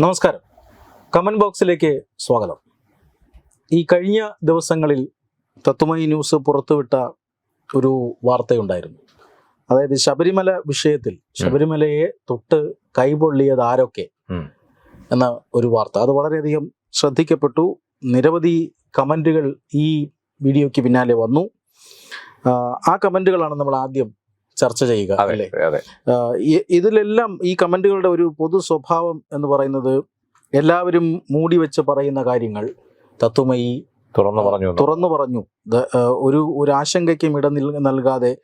നമസ്കാരം. കമന്റ് ബോക്സിലേക്ക് സ്വാഗതം. ഈ കഴിഞ്ഞ ദിവസങ്ങളിൽ തത്വമയി ന്യൂസ് പുറത്തുവിട്ട ഒരു വാർത്തയുണ്ടായിരുന്നു. അതായത് ശബരിമല വിഷയത്തിൽ ശബരിമലയെ തൊട്ട് കൈപൊള്ളിയത് ആരൊക്കെ? എന്ന ഒരു വാർത്ത. അത് വളരെയധികം ശ്രദ്ധിക്കപ്പെട്ടു. നിരവധി കമന്റുകൾ ഈ വീഡിയോയ്ക്ക് പിന്നാലെ വന്നു. ആ, കമന്റുകളാണ് നമ്മൾ ആദ്യം ചർച്ച ചെയ്യുക അല്ലേ? ഇതിലെല്ലാം ഈ കമന്റുകളുടെ ഒരു പൊതു സ്വഭാവം എന്ന് പറയുന്നത് എല്ലാവരും മൂടി വെച്ച് പറയുന്ന കാര്യങ്ങൾ. തത്വമയി തുറന്നു പറഞ്ഞു തുറന്നു പറഞ്ഞു. ഒരു ഒരു ആശങ്കയ്ക്കും ഇട നൽകാതെ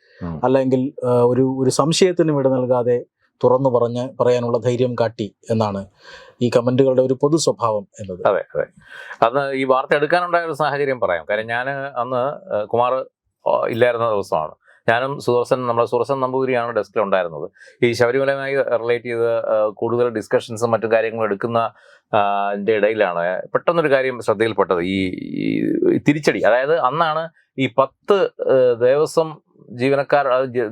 അല്ലെങ്കിൽ ഒരു ഒരു സംശയത്തിനും ഇട നൽകാതെ തുറന്നു പറഞ്ഞ് പറയാനുള്ള ധൈര്യം കാട്ടി എന്നാണ് ഈ കമന്റുകളുടെ ഒരു പൊതു സ്വഭാവം എന്നത്. അതെ അതെ. അന്ന് ഈ വാർത്ത എടുക്കാനുണ്ടായ ഒരു സാഹചര്യം പറയാം. കാര്യം ഞാൻ അന്ന് കുമാർ ഇല്ലായിരുന്ന ദിവസമാണ്. ഞാനും സുദർശൻ നമ്മുടെ സുദർശൻ നമ്പൂതിരിയാണ് ഡെസ്കിൽ ഉണ്ടായിരുന്നത് ഈ ശബരിമലയുമായി റിലേറ്റ് ചെയ്ത് കൂടുതൽ ഡിസ്കഷൻസും മറ്റു കാര്യങ്ങളും എടുക്കുന്ന ഇടയിലാണ്. പെട്ടെന്നൊരു കാര്യം ശ്രദ്ധയിൽപ്പെട്ടത്. ഈ തിരിച്ചടി. അതായത് അന്നാണ് ഈ പത്ത് ദേവസ്വം ജീവനക്കാർ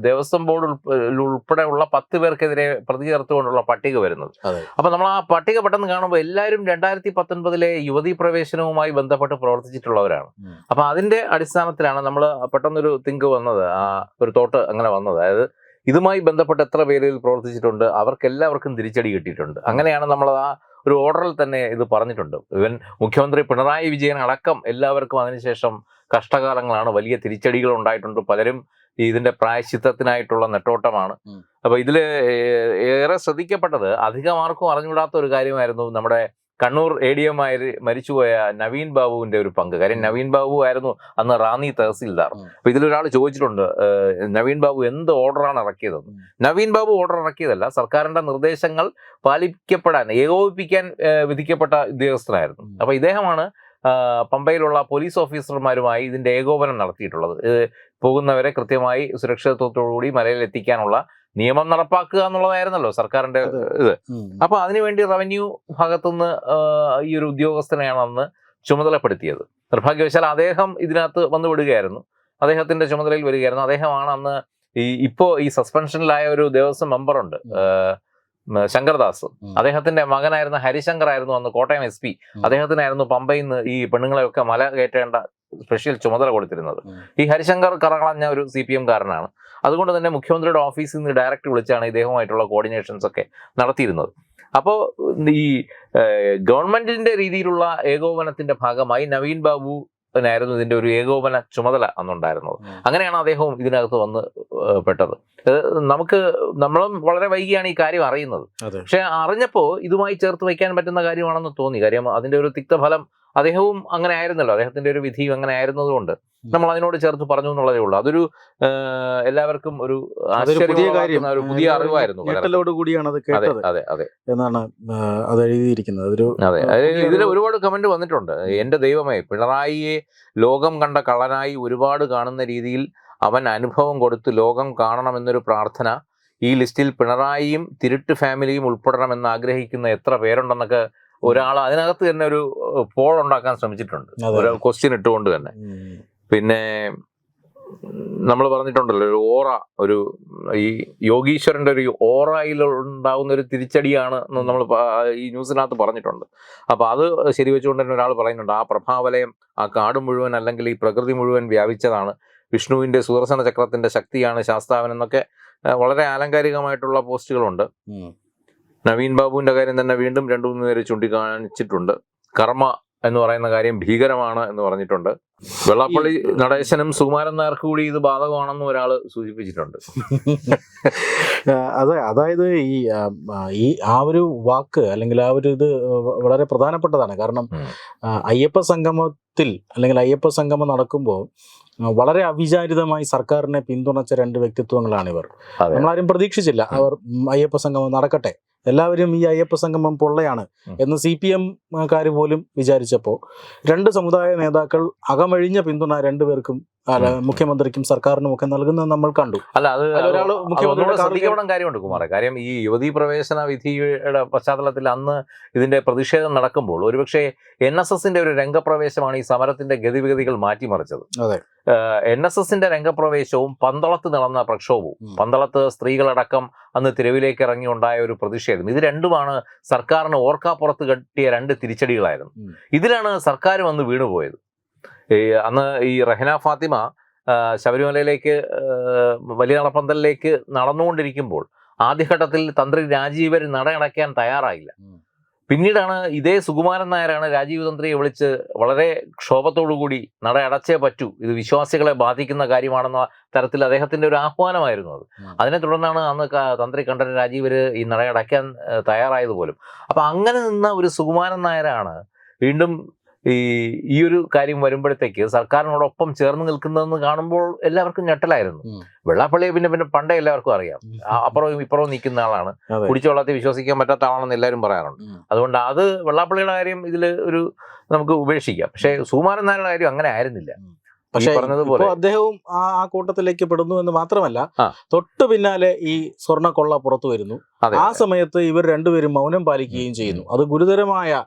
ദേവസ്വം ബോർഡ് ഉൾപ്പെടെ ഉൾപ്പെടെയുള്ള പത്ത് പേർക്കെതിരെ പ്രതി ചേർത്തുകൊണ്ടുള്ള പട്ടിക വരുന്നത്. അപ്പൊ നമ്മൾ ആ പട്ടിക പെട്ടെന്ന് കാണുമ്പോൾ എല്ലാവരും രണ്ടായിരത്തി പത്തൊൻപതിലെ യുവതി പ്രവേശനവുമായി ബന്ധപ്പെട്ട് പ്രവർത്തിച്ചിട്ടുള്ളവരാണ്. അപ്പൊ അതിന്റെ അടിസ്ഥാനത്തിലാണ് നമ്മൾ പെട്ടെന്നൊരു തിങ്ക് വന്നത് ആ ഒരു തോട്ട് അങ്ങനെ വന്നത്. അതായത് ഇതുമായി ബന്ധപ്പെട്ട് എത്ര പേരിൽ പ്രവർത്തിച്ചിട്ടുണ്ട് അവർക്ക് എല്ലാവർക്കും തിരിച്ചടി കിട്ടിയിട്ടുണ്ട്. അങ്ങനെയാണ് നമ്മൾ ആ ഒരു ഓർഡറിൽ തന്നെ ഇത് പറഞ്ഞിട്ടുണ്ട്. ഇവൻ മുഖ്യമന്ത്രി പിണറായി വിജയൻ അടക്കം എല്ലാവർക്കും അതിനുശേഷം കഷ്ടകാലങ്ങളാണ്. വലിയ തിരിച്ചടികൾ ഉണ്ടായിട്ടുണ്ട് പലരും ഇതിന്റെ പ്രായശിത്തത്തിനായിട്ടുള്ള നെട്ടോട്ടമാണ്. അപ്പൊ ഇതിൽ ഏറെ ശ്രദ്ധിക്കപ്പെട്ടത് അധികമാർക്കും ആർക്കും അറിഞ്ഞുകൂടാത്ത ഒരു കാര്യമായിരുന്നു നമ്മുടെ കണ്ണൂർ എ ഡി എം ആയി മരിച്ചുപോയ നവീൻ ബാബുവിന്റെ ഒരു പങ്ക്. കാര്യം നവീൻ ബാബു ആയിരുന്നു അന്ന് റാന്നി തഹസീൽദാർ. അപ്പൊ ഇതിലൊരാൾ ചോദിച്ചിട്ടുണ്ട് നവീൻ ബാബു എന്ത് ഓർഡറാണ് ഇറക്കിയതെന്ന്? നവീൻ ബാബു ഓർഡർ ഇറക്കിയതല്ല സർക്കാരിന്റെ നിർദ്ദേശങ്ങൾ പാലിക്കപ്പെടാൻ ഏകോപിപ്പിക്കാൻ വിധിക്കപ്പെട്ട ഉദ്യോഗസ്ഥനായിരുന്നു. അപ്പൊ ഇദ്ദേഹമാണ് പമ്പയിലുള്ള പോലീസ് ഓഫീസർമാരുമായി ഇതിന്റെ ഏകോപനം നടത്തിയിട്ടുള്ളത്. ഇത് പോകുന്നവരെ കൃത്യമായി സുരക്ഷിതത്വത്തോടുകൂടി മലയിൽ എത്തിക്കാനുള്ള നിയമം നടപ്പാക്കുക എന്നുള്ളതായിരുന്നല്ലോ സർക്കാരിന്റെ ഇത്. അപ്പൊ അതിനുവേണ്ടി റവന്യൂ ഭാഗത്തുനിന്ന് ഈ ഒരു ഉദ്യോഗസ്ഥനെയാണ് അന്ന് ചുമതലപ്പെടുത്തിയത്. നിർഭാഗ്യവശാൽ അദ്ദേഹം ഇതിനകത്ത് വന്നു വിടുകയായിരുന്നു. അദ്ദേഹത്തിന്റെ ചുമതലയിൽ വരികയായിരുന്നു. അദ്ദേഹമാണ് അന്ന് ഈ ഇപ്പോ ഈ സസ്പെൻഷനിലായ ഒരു ദേവസ്വം മെമ്പറുണ്ട്. ശങ്കർദാസ്. അദ്ദേഹത്തിന്റെ മകനായിരുന്ന ഹരിശങ്കർ ആയിരുന്നു അന്ന് കോട്ടയം എസ് പി. അദ്ദേഹത്തിനായിരുന്നു പമ്പയിൽ നിന്ന് ഈ പെണ്ണുങ്ങളെയൊക്കെ മല കയറ്റേണ്ട സ്പെഷ്യൽ ചുമതല കൊടുത്തിരുന്നത്. ഈ ഹരിശങ്കർ കറകളഞ്ഞ ഒരു സി പി എംകാരനാണ് അതുകൊണ്ട് തന്നെ മുഖ്യമന്ത്രിയുടെ ഓഫീസിൽ നിന്ന് ഡയറക്റ്റ് വിളിച്ചാണ് ഇദ്ദേഹവുമായിട്ടുള്ള കോർഡിനേഷൻസ് ഒക്കെ നടത്തിയിരുന്നത്. അപ്പോൾ ഈ ഗവൺമെന്റിന്റെ രീതിയിലുള്ള ഏകോപനത്തിന്റെ ഭാഗമായി നവീൻ ബാബു ായിരുന്നു ഇതിന്റെ ഒരു ഏകോപന ചുമതല അന്നുണ്ടായിരുന്നത്. അങ്ങനെയാണ് അദ്ദേഹവും ഇതിനകത്ത് വന്ന് പെട്ടത്. നമുക്ക് നമ്മളും വളരെ വൈകിയാണ് ഈ കാര്യം അറിയുന്നത്. പക്ഷെ അറിഞ്ഞപ്പോൾ ഇതുമായി ചേർത്ത് വയ്ക്കാൻ പറ്റുന്ന കാര്യമാണെന്ന് തോന്നി. കാര്യം അതിന്റെ ഒരു തിക്തഫലം അദ്ദേഹവും അങ്ങനെ ആയിരുന്നല്ലോ. അദ്ദേഹത്തിന്റെ ഒരു വിധിയും അങ്ങനെ ആയിരുന്നതുകൊണ്ട്. നമ്മൾ അതിനോട് ചേർത്ത് പറഞ്ഞു എന്നുള്ളതേ ഉള്ളൂ. അതൊരു എല്ലാവർക്കും ഒരു പുതിയ കാര്യം. ഒരു പുതിയ അറിവായിരുന്നു. ഞെട്ടലോട് കൂടിയാണ് അത് കേട്ടത്. അതെ അതെ എന്നാണ് അത് എഴുതിയിരിക്കുന്നത്. അതൊരു അതെ ഇതിൽ ഒരുപാട് കമന്റ് വന്നിട്ടുണ്ട്. എന്റെ ദൈവമേ പിണറായിയെ ലോകം കണ്ട കള്ളനായി ഒരുപാട് കാണുന്ന രീതിയിൽ അവൻ അനുഭവം കൊടുത്ത് ലോകം കാണണമെന്നൊരു പ്രാർത്ഥന ഈ ലിസ്റ്റിൽ പിണറായിയും തിരുട്ട് ഫാമിലിയും ഉൾപ്പെടണമെന്ന് ആഗ്രഹിക്കുന്ന എത്ര പേരുണ്ടെന്നൊക്കെ ഒരാൾ അതിനകത്ത് തന്നെ ഒരു പോൾ ഉണ്ടാക്കാൻ ശ്രമിച്ചിട്ടുണ്ട്. ഒരു ക്വസ്റ്റ്യൻ ഇട്ടുകൊണ്ട് തന്നെ. പിന്നെ നമ്മൾ പറഞ്ഞിട്ടുണ്ടല്ലോ ഒരു ഓറ ഒരു ഈ യോഗീശ്വരന്റെ ഒരു ഓറയിൽ ഉണ്ടാകുന്ന ഒരു തിരിച്ചടിയാണ് നമ്മൾ ഈ ന്യൂസിനകത്ത് പറഞ്ഞിട്ടുണ്ട്. അപ്പോൾ അത് ശരിവെച്ചുകൊണ്ട് തന്നെ ഒരാൾ പറയുന്നുണ്ട് ആ പ്രഭാവലയം ആ കാട് മുഴുവൻ അല്ലെങ്കിൽ ഈ പ്രകൃതി മുഴുവൻ വ്യാപിച്ചതാണ്. വിഷ്ണുവിന്റെ സുദർശന ചക്രത്തിന്റെ ശക്തിയാണ് ശാസ്താവൻ എന്നൊക്കെ വളരെ ആലങ്കാരികമായിട്ടുള്ള പോസ്റ്റുകളുണ്ട്. നവീൻ ബാബുവിന്റെ കാര്യം തന്നെ വീണ്ടും രണ്ടു മൂന്ന് പേര് ചൂണ്ടിക്കാണിച്ചിട്ടുണ്ട്. കർമ്മ എന്ന് പറയുന്ന കാര്യം ഭീകരമാണ് എന്ന് പറഞ്ഞിട്ടുണ്ട്. വെള്ളാപ്പള്ളി നടേശനും സുകുമാരൻ നായർക്ക് കൂടി ഇത് ബാധകമാണെന്ന് ഒരാൾ സൂചിപ്പിച്ചിട്ടുണ്ട്. അതെ അതായത് ഈ ഈ ആ ഒരു വാക്ക് അല്ലെങ്കിൽ ആ ഒരു ഇത് വളരെ പ്രധാനപ്പെട്ടതാണ്. കാരണം അയ്യപ്പ സംഗമത്തിൽ അല്ലെങ്കിൽ അയ്യപ്പ സംഗമം നടക്കുമ്പോൾ വളരെ അവിചാരിതമായി സർക്കാരിനെ പിന്തുണച്ച രണ്ട് വ്യക്തിത്വങ്ങളാണ് ഇവർ നമ്മളാരും പ്രതീക്ഷിച്ചില്ല അവർ അയ്യപ്പ സംഗമം നടക്കട്ടെ. എല്ലാവരും ഈ അയ്യപ്പ സംഗമം പൊള്ളയാണ് എന്ന് സി പി എംകാർ പോലും വിചാരിച്ചപ്പോൾ രണ്ട് സമുദായ നേതാക്കൾ അകമഴിഞ്ഞ പിന്തുണ രണ്ടുപേർക്കും. മുഖ്യമന്ത്രിക്കും സർക്കാരിനും ഒക്കെ നൽകുന്നത് നമ്മൾ കണ്ടു. അല്ല അത് ശ്രദ്ധിക്കപ്പെടാൻ കാര്യമുണ്ട് കുമാറെ. കാര്യം ഈ യുവതീ പ്രവേശന വിധിയുടെ പശ്ചാത്തലത്തിൽ അന്ന് ഇതിന്റെ പ്രതിഷേധം നടക്കുമ്പോൾ ഒരുപക്ഷെ എൻ എസ് എസിന്റെ ഒരു രംഗപ്രവേശമാണ് ഈ സമരത്തിന്റെ ഗതിവിഗതികൾ മാറ്റിമറിച്ചത്. അതെ. എൻ എസ് എസിന്റെ രംഗപ്രവേശവും പന്തളത്ത് നടന്ന പ്രക്ഷോഭവും. പന്തളത്ത് സ്ത്രീകളടക്കം അന്ന് തെരുവിലേക്ക് ഇറങ്ങി ഉണ്ടായ ഒരു പ്രതിഷേധം. ഇത് രണ്ടുമാണ് സർക്കാരിന് ഓർക്കാപ്പുറത്ത് കെട്ടിയ രണ്ട് തിരിച്ചടികളായിരുന്നു. ഇതിലാണ് സർക്കാർ വന്ന് വീണുപോയത്. ഈ അന്ന് ഈ റഹ്ന ഫാത്തിമ ശബരിമലയിലേക്ക് വലിയ നടപ്പന്തലിലേക്ക് നടന്നുകൊണ്ടിരിക്കുമ്പോൾ ആദ്യഘട്ടത്തിൽ തന്ത്രി രാജീവർ നടയടയ്ക്കാൻ തയ്യാറായില്ല. പിന്നീടാണ് ഇതേ സുകുമാരൻ നായരാണ് രാജീവ് തന്ത്രിയെ വിളിച്ച് വളരെ ക്ഷോഭത്തോടുകൂടി നട അടച്ചേ പറ്റൂ ഇത് വിശ്വാസികളെ ബാധിക്കുന്ന കാര്യമാണെന്ന തരത്തിൽ അദ്ദേഹത്തിന്റെ ഒരു ആഹ്വാനമായിരുന്നു അത്. അതിനെ തുടർന്നാണ് അന്ന് തന്ത്രി കണ്ഠൻ രാജീവര് ഈ നട അടയ്ക്കാൻ തയ്യാറായത് പോലും അപ്പൊ അങ്ങനെ നിന്ന ഒരു സുകുമാരൻ നായരാണ് വീണ്ടും ഈ ഈ ഒരു കാര്യം വരുമ്പോഴത്തേക്ക് സർക്കാരിനോടൊപ്പം ചേർന്ന് നിൽക്കുന്നതെന്ന് കാണുമ്പോൾ എല്ലാവർക്കും ഞെട്ടലായിരുന്നു. വെള്ളാപ്പള്ളിയെ പിന്നെ പിന്നെ പണ്ടേ എല്ലാവർക്കും അറിയാം. അപ്പുറവും ഇപ്പുറവും നിൽക്കുന്ന ആളാണ്. അതെ. കുടിച്ച വെള്ളത്തിൽ വിശ്വസിക്കാൻ പറ്റാത്ത ആളാണെന്ന് എല്ലാവരും പറയാറുണ്ട്. അതുകൊണ്ട് അത് വെള്ളാപ്പള്ളിയുടെ കാര്യം ഇതിൽ ഒരു നമുക്ക് ഉപേക്ഷിക്കാം. പക്ഷേ സുമാരൻ നായരുടെ കാര്യം അങ്ങനെ ആയിരുന്നില്ല. പക്ഷേ ഇപ്പോൾ അദ്ദേഹവും ആ ആ കൂട്ടത്തിലേക്ക് പെടുന്നു എന്ന് മാത്രമല്ല തൊട്ടു പിന്നാലെ ഈ സ്വർണക്കൊള്ള പുറത്തു വരുന്നു. ആ സമയത്ത് ഇവർ രണ്ടുപേരും മൗനം പാലിക്കുകയും ചെയ്യുന്നു. അത് ഗുരുതരമായ.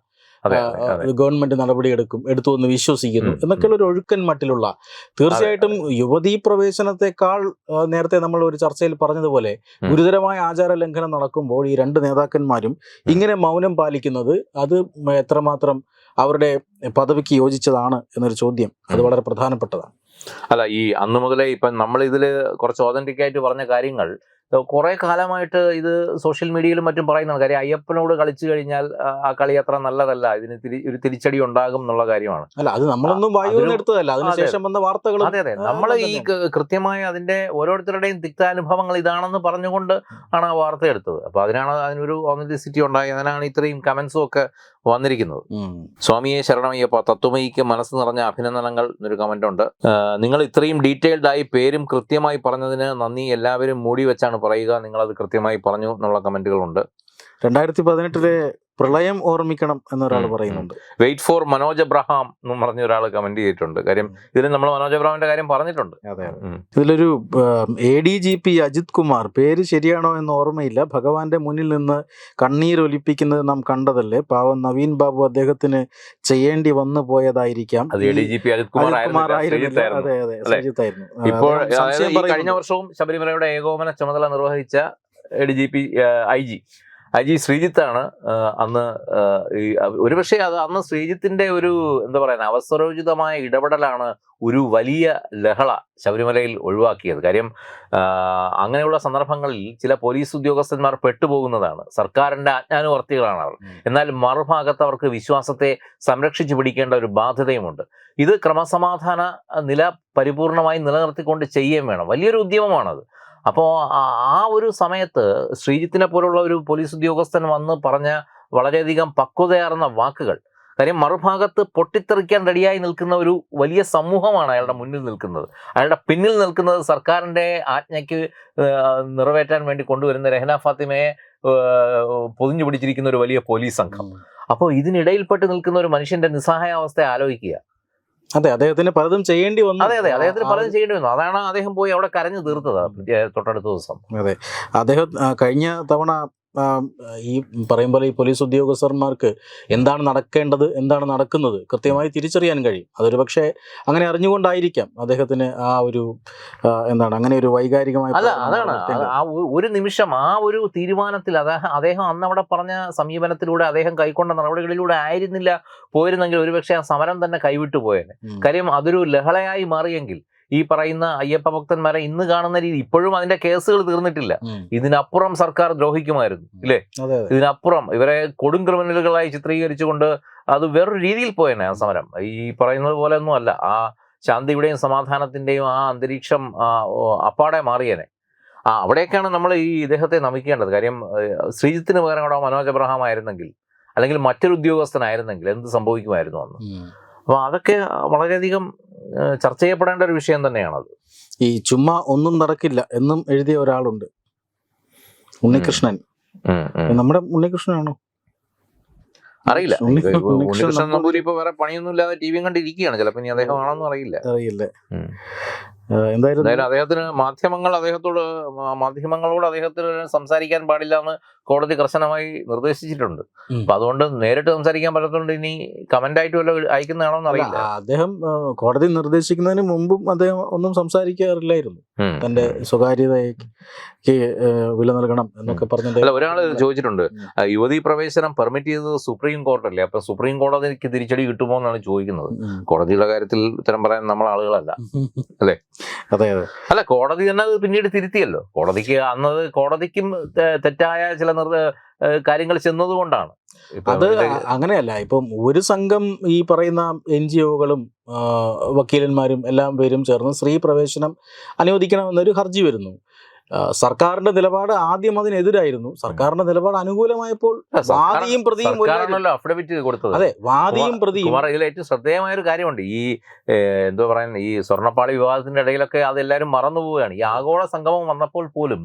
ഗവൺമെന്റ് നടപടി എടുക്കും എടുത്തു എന്ന് വിശ്വസിക്കുന്നു. എന്നൊക്കെയുള്ള ഒരു ഒഴുക്കൻ മട്ടിലുള്ള തീർച്ചയായിട്ടും യുവതീ പ്രവേശനത്തെക്കാൾ നേരത്തെ നമ്മൾ ഒരു ചർച്ചയിൽ പറഞ്ഞതുപോലെ ഗുരുതരമായ ആചാര ലംഘനം നടക്കുമ്പോൾ ഈ രണ്ട് നേതാക്കന്മാരും ഇങ്ങനെ മൗനം പാലിക്കുന്നത് അത് എത്രമാത്രം അവരുടെ പദവിക്ക് യോജിച്ചതാണ് എന്നൊരു ചോദ്യം അത് വളരെ പ്രധാനപ്പെട്ടതാണ്. അല്ല ഈ അന്ന് മുതലേ ഇപ്പം നമ്മൾ ഇതിൽ കുറച്ച് ഓതന്റിക് ആയിട്ട് പറഞ്ഞ കാര്യങ്ങൾ കുറെ കാലമായിട്ട് ഇത് സോഷ്യൽ മീഡിയയിലും മറ്റും പറയുന്നതാണ് കാര്യം അയ്യപ്പനോട് കളിച്ചു കഴിഞ്ഞാൽ ആ, കളി അത്ര നല്ലതല്ല. ഇതിന് ഒരു തിരിച്ചടി ഉണ്ടാകും എന്നുള്ള കാര്യമാണ്. അല്ല അത് നമ്മളൊന്നും എടുത്തതല്ല. അതിനുശേഷം വന്ന അതെ അതെ. നമ്മൾ ഈ കൃത്യമായ അതിന്റെ ഓരോരുത്തരുടെയും തിക്താനുഭവങ്ങൾ ഇതാണെന്ന് പറഞ്ഞുകൊണ്ട് ആണ് ആ വാർത്ത എടുത്തത്. അപ്പൊ അതിനാണ് അതിനൊരു ഓതന്റിസിറ്റി ഉണ്ടായി. അതിനാണ് ഇത്രയും കമന്റ്സും ഒക്കെ വന്നിരിക്കുന്നത്. സ്വാമിയെ ശരണമയ്യപ്പ തത്വമയിക്ക് മനസ്സ് നിറഞ്ഞ അഭിനന്ദനങ്ങൾ എന്നൊരു കമന്റ് ഉണ്ട്. നിങ്ങൾ ഇത്രയും ഡീറ്റെയിൽഡായി പേരും കൃത്യമായി പറഞ്ഞതിന് നന്ദി. എല്ലാവരും മൂടി വെച്ചാണ് പറയുക നിങ്ങൾ അത് കൃത്യമായി പറഞ്ഞു എന്നുള്ള കമന്റുകളുണ്ട്. രണ്ടായിരത്തി പതിനെട്ടിലെ പ്രളയം ഓർമ്മിക്കണം എന്നൊരാൾ പറയുന്നുണ്ട്. വെയിറ്റ് ഫോർ മനോജ് അബ്രഹാം എന്ന് പറഞ്ഞ ഒരാൾ കമന്റ് ചെയ്തിട്ടുണ്ട്. കാര്യം ഇതിൽ നമ്മൾ മനോജ് അബ്രഹാമിന്റെ കാര്യം പറഞ്ഞിട്ടുണ്ട്. അതെ ഇതിലൊരു A D G P Ajith Kumar പേര് ശരിയാണോ എന്ന് ഓർമ്മയില്ല. ഭഗവാന്റെ മുന്നിൽ നിന്ന് കണ്ണീരൊലിപ്പിക്കുന്നത് നാം കണ്ടതല്ലേ? പാവം നവീൻ ബാബു അദ്ദേഹത്തിന് ചെയ്യേണ്ടി വന്നു പോയതായിരിക്കാം. അജിത് കുമാർ. അതെ അതെ ഇപ്പോൾ കഴിഞ്ഞ വർഷവും ശബരിമലയുടെ ഏകോപന ചുമതല നിർവഹിച്ച A D G P I G I G ശ്രീജിത്താണ് അന്ന് ഈ ഒരുപക്ഷെ അത് അന്ന് ശ്രീജിത്തിന്റെ ഒരു എന്താ പറയുക അവസരോചിതമായ ഇടപെടലാണ് ഒരു വലിയ ലഹള ശബരിമലയിൽ ഒഴിവാക്കിയത്. കാര്യം അങ്ങനെയുള്ള സന്ദർഭങ്ങളിൽ ചില പോലീസ് ഉദ്യോഗസ്ഥന്മാർ പെട്ടുപോകുന്നതാണ്. സർക്കാരിന്റെ ആജ്ഞാനുവർത്തികളാണ് അവർ. എന്നാൽ മറുഭാഗത്ത് അവർക്ക് വിശ്വാസത്തെ സംരക്ഷിച്ചു പിടിക്കേണ്ട ഒരു ബാധ്യതയുമുണ്ട്. ഇത് ക്രമസമാധാന നില പരിപൂർണമായി നിലനിർത്തിക്കൊണ്ട് ചെയ്യുകയും വേണം. വലിയൊരു ഉദ്യമമാണത്. അപ്പോൾ ആ ഒരു സമയത്ത് ശ്രീജിത്തിനെ പോലുള്ള ഒരു പോലീസ് ഉദ്യോഗസ്ഥൻ വന്ന് പറഞ്ഞ വളരെയധികം പക്വതയാർന്ന വാക്കുകൾ കാര്യം മറുഭാഗത്ത് പൊട്ടിത്തെറിക്കാൻ റെഡിയായി നിൽക്കുന്ന ഒരു വലിയ സമൂഹമാണ് അയാളുടെ മുന്നിൽ നിൽക്കുന്നത്. അയാളുടെ പിന്നിൽ നിൽക്കുന്നത് സർക്കാരിന്റെ ആജ്ഞയ്ക്ക് നിറവേറ്റാൻ വേണ്ടി കൊണ്ടുവരുന്ന രഹന ഫാത്തിമയെ പൊതിഞ്ഞു പിടിച്ചിരിക്കുന്ന ഒരു വലിയ പോലീസ് സംഘം. അപ്പോൾ ഇതിനിടയിൽപ്പെട്ട് നിൽക്കുന്ന ഒരു മനുഷ്യന്റെ നിസ്സഹായാവസ്ഥ ആലോചിക്കുക. അതെ അദ്ദേഹത്തിന് പലതും ചെയ്യേണ്ടി വന്നു. അതെ അതെ അദ്ദേഹത്തിന് പലതും ചെയ്യേണ്ടി വന്നു. അതാണ് അദ്ദേഹം പോയി അവിടെ കരഞ്ഞു തീർത്തത് തൊട്ടടുത്ത ദിവസം. അതെ. അദ്ദേഹം കഴിഞ്ഞ തവണ ഈ പറയും പോലെ ഈ പോലീസ് ഉദ്യോഗസ്ഥർമാർക്ക് എന്താണ് നടക്കേണ്ടത് എന്താണ് നടക്കുന്നത് കൃത്യമായി തിരിച്ചറിയാൻ കഴിയും. അതൊരു പക്ഷേ അങ്ങനെ അറിഞ്ഞുകൊണ്ടായിരിക്കാം അദ്ദേഹത്തിന് ആ ഒരു എന്താണ് അങ്ങനെ ഒരു വൈകാരികമായ അല്ല അതാണ്. ആ ഒരു നിമിഷം ആ ഒരു തീരുമാനത്തിൽ അദ്ദേഹം അദ്ദേഹം അന്ന് അവിടെ പറഞ്ഞ സമീപനത്തിലൂടെ അദ്ദേഹം കൈക്കൊണ്ട നടപടികളിലൂടെ ആയിരുന്നില്ല പോയിരുന്നെങ്കിൽ ഒരുപക്ഷെ ആ സമരം തന്നെ കൈവിട്ടു പോയേനെ. കാര്യം അതൊരു ലഹളയായി മാറിയെങ്കിൽ ഈ പറയുന്ന അയ്യപ്പ ഭക്തന്മാരെ ഇന്ന് കാണുന്ന രീതി ഇപ്പോഴും അതിന്റെ കേസുകൾ തീർന്നിട്ടില്ല. ഇതിനപ്പുറം സർക്കാർ ദ്രോഹിക്കുമായിരുന്നു ഇല്ലേ? ഇതിനപ്പുറം ഇവരെ കൊടും ക്രിമിനലുകളായി ചിത്രീകരിച്ചുകൊണ്ട് അത് വേറൊരു രീതിയിൽ പോയേനെ ആ സമരം. ഈ പറയുന്നത് പോലെ ഒന്നും അല്ല. ആ ശാന്തിയുടെയും സമാധാനത്തിന്റെയും ആ അന്തരീക്ഷം അപ്പാടെ മാറിയേനെ. ആ അവിടെയൊക്കെയാണ് നമ്മൾ ഈ ഇദ്ദേഹത്തെ നമിക്കേണ്ടത്. കാര്യം ശ്രീജിത്തിന് പകരം അവിടെ മനോജ് അബ്രഹാം ആയിരുന്നെങ്കിൽ അല്ലെങ്കിൽ മറ്റൊരു ഉദ്യോഗസ്ഥനായിരുന്നെങ്കിൽ എന്ത് സംഭവിക്കുമായിരുന്നു അന്ന്. അപ്പോൾ അതൊക്കെ വളരെയധികം ചർച്ച ചെയ്യപ്പെടേണ്ട ഒരു വിഷയം തന്നെയാണത്. ഈ ചുമ്മാ ഒന്നും നടക്കില്ല എന്നും എഴുതിയ ഒരാളുണ്ട്. ഉണ്ണികൃഷ്ണൻ. നമ്മുടെ ഉണ്ണികൃഷ്ണനാണോ? അറിയില്ല. ഉണ്ണികൃഷ്ണൻ നമ്പൂരി ഇപ്പൊ വേറെ പണിയൊന്നും ഇല്ലാതെ ടി വിയും കണ്ടിരിക്കുകയാണ്. ചിലപ്പോ ഇനി അദ്ദേഹം ആണെന്നും അറിയില്ല. അറിയില്ല എന്തായാലും എന്തായാലും അദ്ദേഹത്തിന് മാധ്യമങ്ങൾ അദ്ദേഹത്തോട് മാധ്യമങ്ങളോട് അദ്ദേഹത്തിന് സംസാരിക്കാൻ പാടില്ല എന്ന് കോടതി കർശനമായി നിർദ്ദേശിച്ചിട്ടുണ്ട്. അപ്പൊ അതുകൊണ്ട് നേരിട്ട് സംസാരിക്കാൻ പറ്റത്തുകൊണ്ട് ഇനി കമന്റ് ആയിട്ട് വല്ല അയക്കുന്നതാണോ എന്നറിയില്ല അദ്ദേഹം കോടതി നിർദ്ദേശിക്കുന്നതിന് മുമ്പും അദ്ദേഹം ഒന്നും സംസാരിക്കാറില്ലായിരുന്നു. തന്റെ സ്വകാര്യതയ്ക്ക് വില നൽകണം എന്നൊക്കെ പറഞ്ഞ അല്ല ഒരാൾ ചോദിച്ചിട്ടുണ്ട് യുവതി പ്രവേശനം പെർമിറ്റ് ചെയ്തത് സുപ്രീം കോടതിയല്ലേ അപ്പൊ സുപ്രീം കോടതിക്ക് തിരിച്ചടി കിട്ടുമോ എന്നാണ് ചോദിക്കുന്നത്. കോടതിയുടെ കാര്യത്തിൽ ഉത്തരം പറയാൻ നമ്മൾ ആളുകളല്ല അല്ലേ? അതെ അതെ. അല്ല കോടതി തന്നെ അത് പിന്നീട് തിരുത്തിയല്ലോ. കോടതിക്ക് അന്നത് കോടതിക്കും തെറ്റായ ചില നിർ കാര്യങ്ങൾ ചെന്നതുകൊണ്ടാണ്. കൊണ്ടാണ് അത് അങ്ങനെയല്ല. ഇപ്പം ഒരു സംഘം ഈ പറയുന്ന എൻ ജി ഒകളും വക്കീലന്മാരും എല്ലാം പേരും ചേർന്ന് സ്ത്രീ പ്രവേശനം അനുവദിക്കണമെന്നൊരു ഹർജി വരുന്നു. സർക്കാരിന്റെ നിലപാട് ആദ്യം അതിനെതിരായിരുന്നു. സർക്കാരിന്റെ നിലപാട് അനുകൂലമായപ്പോൾ വാദിയും പ്രതിയും അഫിഡവിറ്റ് കൊടുത്തത്. അതെ വാദിയും പ്രതിയും ഇതിൽ ഏറ്റവും ശ്രദ്ധേയമായ ഒരു കാര്യമുണ്ട്. ഈ എന്തോ പറയാൻ ഈ സ്വർണപ്പാളി വിവാദത്തിന്റെ ഇടയിലൊക്കെ അതെല്ലാവരും മറന്നു പോവുകയാണ്. ഈ ആഗോള സംഗമം വന്നപ്പോൾ പോലും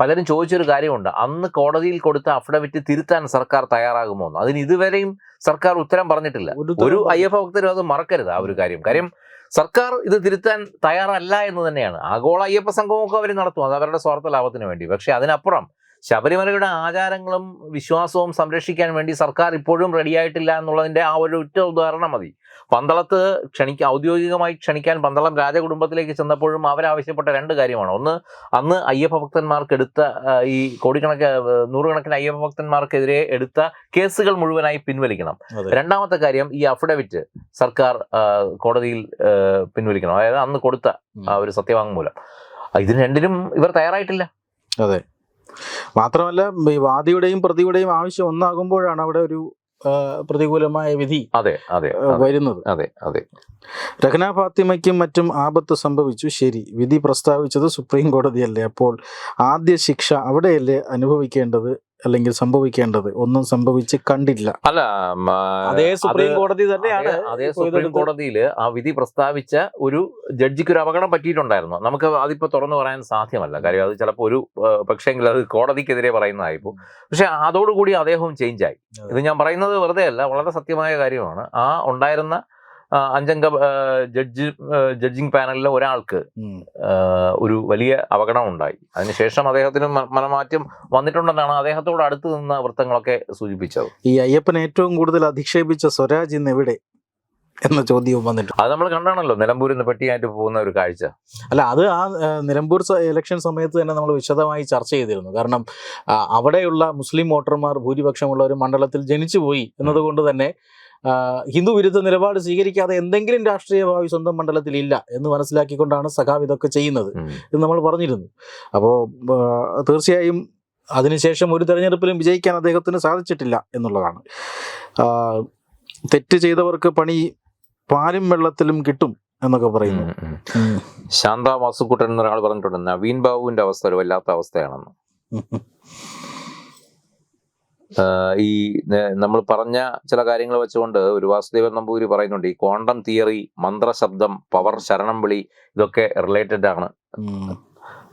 പലരും ചോദിച്ചൊരു കാര്യമുണ്ട്. അന്ന് കോടതിയിൽ കൊടുത്ത അഫിഡവിറ്റ് തിരുത്താൻ സർക്കാർ തയ്യാറാകുമോ എന്ന്. അതിന് ഇതുവരെയും സർക്കാർ ഉത്തരം പറഞ്ഞിട്ടില്ല. ഒരു ഐ എഫ് ഭക്തരും അത് മറക്കരുത് ആ ഒരു കാര്യം. കാര്യം സർക്കാർ ഇത് തിരുത്താൻ തയ്യാറല്ല എന്ന് തന്നെയാണ്. ആഗോള അയ്യപ്പ സംഘമൊക്കെ അവർ നടത്തും. അത് അവരുടെ സ്വാർത്ഥ ലാഭത്തിന് വേണ്ടി. പക്ഷേ അതിനപ്പുറം ശബരിമലയുടെ ആചാരങ്ങളും വിശ്വാസവും സംരക്ഷിക്കാൻ വേണ്ടി സർക്കാർ ഇപ്പോഴും റെഡിയായിട്ടില്ല എന്നുള്ളതിന്റെ ആ ഒരു ഒറ്റ ഉദാഹരണം മതി. പന്തളത്ത് ക്ഷണിക്കാൻ ഔദ്യോഗികമായി ക്ഷണിക്കാൻ പന്തളം രാജകുടുംബത്തിലേക്ക് ചെന്നപ്പോഴും അവരാവശ്യപ്പെട്ട രണ്ട് കാര്യമാണ്. ഒന്ന് അന്ന് അയ്യപ്പ ഭക്തന്മാർക്ക് എടുത്ത ഈ കോടിക്കണക്ക് നൂറുകണക്കിന് അയ്യപ്പ ഭക്തന്മാർക്കെതിരെ എടുത്ത കേസുകൾ മുഴുവനായി പിൻവലിക്കണം. രണ്ടാമത്തെ കാര്യം ഈ അഫിഡവിറ്റ് സർക്കാർ കോടതിയിൽ പിൻവലിക്കണം. അതായത് അന്ന് കൊടുത്ത ആ ഒരു സത്യവാങ്മൂലം. ഇതിന് രണ്ടിനും ഇവർ തയ്യാറായിട്ടില്ല. അതെ. മാത്രമല്ല ഈ വാദിയുടെയും പ്രതിയുടെയും ആവശ്യം ഒന്നാകുമ്പോഴാണ് അവിടെ ഒരു പ്രതികൂലമായ വിധി അതെ അതെ വരുന്നത്. അതെ അതെ. രഹ്ന ഫാത്തിമയ്ക്കും മറ്റും ആപത്ത് സംഭവിച്ചു. ശരി വിധി പ്രസ്താവിച്ചത് സുപ്രീം കോടതിയല്ലേ? അപ്പോൾ ആദ്യ ശിക്ഷ അവിടെയല്ലേ അനുഭവിക്കേണ്ടത്? അല്ലെങ്കിൽ സംഭവിക്കേണ്ടത് ഒന്നും സംഭവിച്ച് കണ്ടില്ല. അല്ല അതേ സുപ്രീം കോടതി തന്നെയാണ് അതേ- സുപ്രീം കോടതിയിൽ ആ വിധി പ്രസ്താവിച്ച ഒരു ജഡ്ജിക്ക് ഒരു അപകടം പറ്റിയിട്ടുണ്ടായിരുന്നു. നമുക്ക് അതിപ്പോ തുറന്നു പറയാൻ സാധ്യമല്ല. കാര്യം അത് ചിലപ്പോൾ ഒരു പക്ഷേങ്കിൽ അത് കോടതിക്കെതിരെ പറയുന്നതായിപ്പോ. പക്ഷെ അതോടുകൂടി അദ്ദേഹവും ചേഞ്ചായി ഇത് ഞാൻ പറയുന്നത് വെറുതെ അല്ല വളരെ സത്യമായ കാര്യമാണ്. ആ ഉണ്ടായിരുന്ന അഞ്ചംഗ ജഡ്ജ് ജഡ്ജിങ് പാനലിലെ ഒരാൾക്ക് ഒരു വലിയ അപകടം ഉണ്ടായി അതിനുശേഷം അദ്ദേഹത്തിന് മനമാറ്റം വന്നിട്ടുണ്ടെന്നാണ് അദ്ദേഹത്തോട് അടുത്ത് നിന്ന വൃത്തങ്ങളൊക്കെ സൂചിപ്പിച്ചത്. ഈ അയ്യപ്പൻ ഏറ്റവും കൂടുതൽ അധിക്ഷേപിച്ച സ്വരാജ് ഇന്ന് എവിടെ? എന്ന ചോദ്യവും വന്നിട്ടുണ്ട്. അത് നമ്മൾ കണ്ടാണല്ലോ നിലമ്പൂരിൽ നിന്ന് പെട്ടിയായിട്ട് പോകുന്ന ഒരു കാഴ്ച. അല്ല അത് ആ നിലമ്പൂർ ഇലക്ഷൻ സമയത്ത് തന്നെ നമ്മൾ വിശദമായി ചർച്ച ചെയ്തിരുന്നു. കാരണം അവിടെയുള്ള മുസ്ലിം വോട്ടർമാർ ഭൂരിപക്ഷമുള്ള ഒരു മണ്ഡലത്തിൽ ജനിച്ചു പോയി എന്നതുകൊണ്ട് തന്നെ ഹിന്ദു വിരുദ്ധ നിലപാട് സ്വീകരിക്കാതെ എന്തെങ്കിലും രാഷ്ട്രീയ ഭാവി സ്വന്തം മണ്ഡലത്തിൽ ഇല്ല എന്ന് മനസ്സിലാക്കിക്കൊണ്ടാണ് സഖാവ് ഇതൊക്കെ ചെയ്യുന്നത് എന്ന് നമ്മൾ പറഞ്ഞിരുന്നു. അപ്പോൾ തീർച്ചയായും അതിനുശേഷം ഒരു തെരഞ്ഞെടുപ്പിലും വിജയിക്കാൻ അദ്ദേഹത്തിന് സാധിച്ചിട്ടില്ല എന്നുള്ളതാണ്. തെറ്റ് ചെയ്തവർക്ക് പണി പാലും വെള്ളത്തിലും കിട്ടും എന്നൊക്കെ പറയുന്നു. ശാന്ത വാസുക്കുട്ടൻ എന്നൊരാൾ പറഞ്ഞിട്ടുണ്ട് നവീൻ ബാബുവിന്റെ അവസ്ഥ ഒരു വല്ലാത്ത അവസ്ഥയാണെന്ന്. ഈ നമ്മൾ പറഞ്ഞ ചില കാര്യങ്ങൾ വെച്ചുകൊണ്ട് ഒരു വാസുദേവൻ നമ്പൂതിരി പറയുന്നുണ്ട് ഈ ക്വാണ്ടം തിയറി മന്ത്രശബ്ദം പവർ ശരണം വിളി ഇതൊക്കെ റിലേറ്റഡ് ആണ്.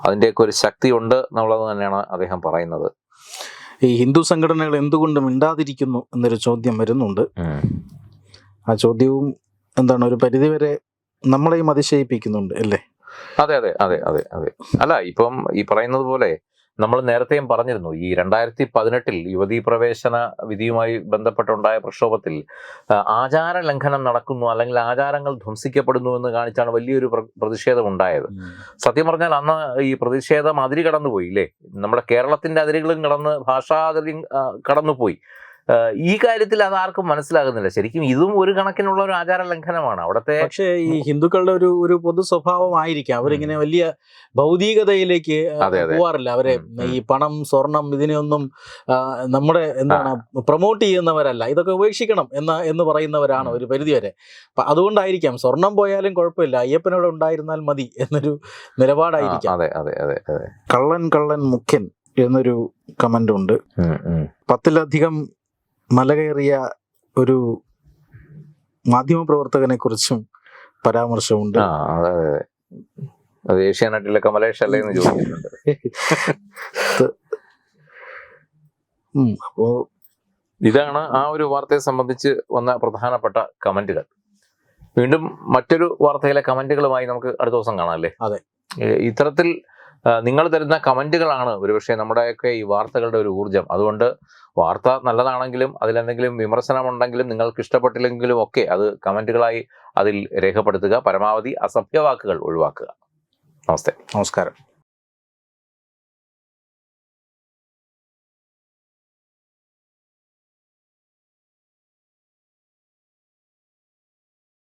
അതിന്റെയൊക്കെ ഒരു ശക്തി ഉണ്ട് എന്നുള്ളത് തന്നെയാണ് അദ്ദേഹം പറയുന്നത്. ഈ ഹിന്ദു സംഘടനകൾ എന്തുകൊണ്ട് മിണ്ടാതിരിക്കുന്നു എന്നൊരു ചോദ്യം വരുന്നുണ്ട്. ആ ചോദ്യവും എന്താണ് ഒരു പരിധിവരെ നമ്മളെയും അതിശയിപ്പിക്കുന്നുണ്ട് അല്ലേ? അതെ അതെ അതെ അതെ അതെ. അല്ല ഇപ്പം ഈ പറയുന്നത് പോലെ നമ്മൾ നേരത്തെയും പറഞ്ഞിരുന്നു ഈ രണ്ടായിരത്തി പതിനെട്ടിൽ യുവതീ പ്രവേശന വിധിയുമായി ബന്ധപ്പെട്ടുണ്ടായ പ്രക്ഷോഭത്തിൽ ആചാര ലംഘനം നടക്കുന്നു അല്ലെങ്കിൽ ആചാരങ്ങൾ ധ്വംസിക്കപ്പെടുന്നു എന്ന് കാണിച്ചാണ് വലിയൊരു പ്ര- പ്രതിഷേധം ഉണ്ടായത് സത്യം പറഞ്ഞാൽ അന്ന് ഈ പ്രതിഷേധം അതിരി കടന്നുപോയി ഇല്ലേ? നമ്മുടെ കേരളത്തിന്റെ അതിരുകളും കടന്ന് ഭാഷാതിരി കടന്നുപോയി. ഈ കാര്യത്തിൽ അത് ആർക്കും മനസ്സിലാകുന്നില്ല. ശരിക്കും ഇതും ഒരു കണക്കിനുള്ള ഒരു ആചാര ലംഘനമാണ്. അവിടുത്തെ പക്ഷേ ഈ ഹിന്ദുക്കളുടെ ഒരു ഒരു പൊതു സ്വഭാവമായിരിക്കാം. അവരിങ്ങനെ വലിയ ഭൗതികതയിലേക്ക്. പോവാറില്ല. അവരെ. ഈ പണം സ്വർണം ഇതിനെയൊന്നും നമ്മുടെ എന്താണ് പ്രൊമോട്ട് ചെയ്യുന്നവരല്ല. ഇതൊക്കെ ഉപേക്ഷിക്കണം എന്ന എന്ന് പറയുന്നവരാണ്. ഒരു പരിധിവരെ. അപ്പൊ അതുകൊണ്ടായിരിക്കാം. സ്വർണം പോയാലും കുഴപ്പമില്ല. അയ്യപ്പനോട് ഉണ്ടായിരുന്നാൽ മതി എന്നൊരു നിലപാടായിരിക്കാം. അതെ അതെ അതെ കള്ളൻ കള്ളൻ മുഖ്യൻ എന്നൊരു കമന്റ് ഉണ്ട്. പത്തിലധികം മലകയറിയ ഒരു മാധ്യമപ്രവർത്തകനെ കുറിച്ചും പരാമർശമുണ്ട് അതെ ഏഷ്യാനെറ്റിലെ കമലേഷ് അല്ലേ എന്ന് ചോദിച്ചിട്ടുണ്ട് അപ്പോ ഇതാണ് ആ ഒരു വാർത്തയെ സംബന്ധിച്ച് വന്ന പ്രധാനപ്പെട്ട കമന്റുകൾ. വീണ്ടും മറ്റൊരു വാർത്തയിലെ കമന്റുകളുമായി നമുക്ക് അടുത്ത ദിവസം കാണാം അല്ലേ? അതെ. ഇത്തരത്തിൽ നിങ്ങൾ തരുന്ന കമന്റുകളാണ് ഒരുപക്ഷെ നമ്മുടെയൊക്കെ ഈ വാർത്തകളുടെ ഒരു ഊർജം. അതുകൊണ്ട് വാർത്ത നല്ലതാണെങ്കിലും അതിലെന്തെങ്കിലും വിമർശനമുണ്ടെങ്കിലും നിങ്ങൾക്ക് ഇഷ്ടപ്പെട്ടില്ലെങ്കിലും ഒക്കെ അത് കമന്റുകളായി അതിൽ രേഖപ്പെടുത്തുക പരമാവധി അസഭ്യവാക്കുകൾ ഒഴിവാക്കുക. നമസ്തേ. നമസ്കാരം.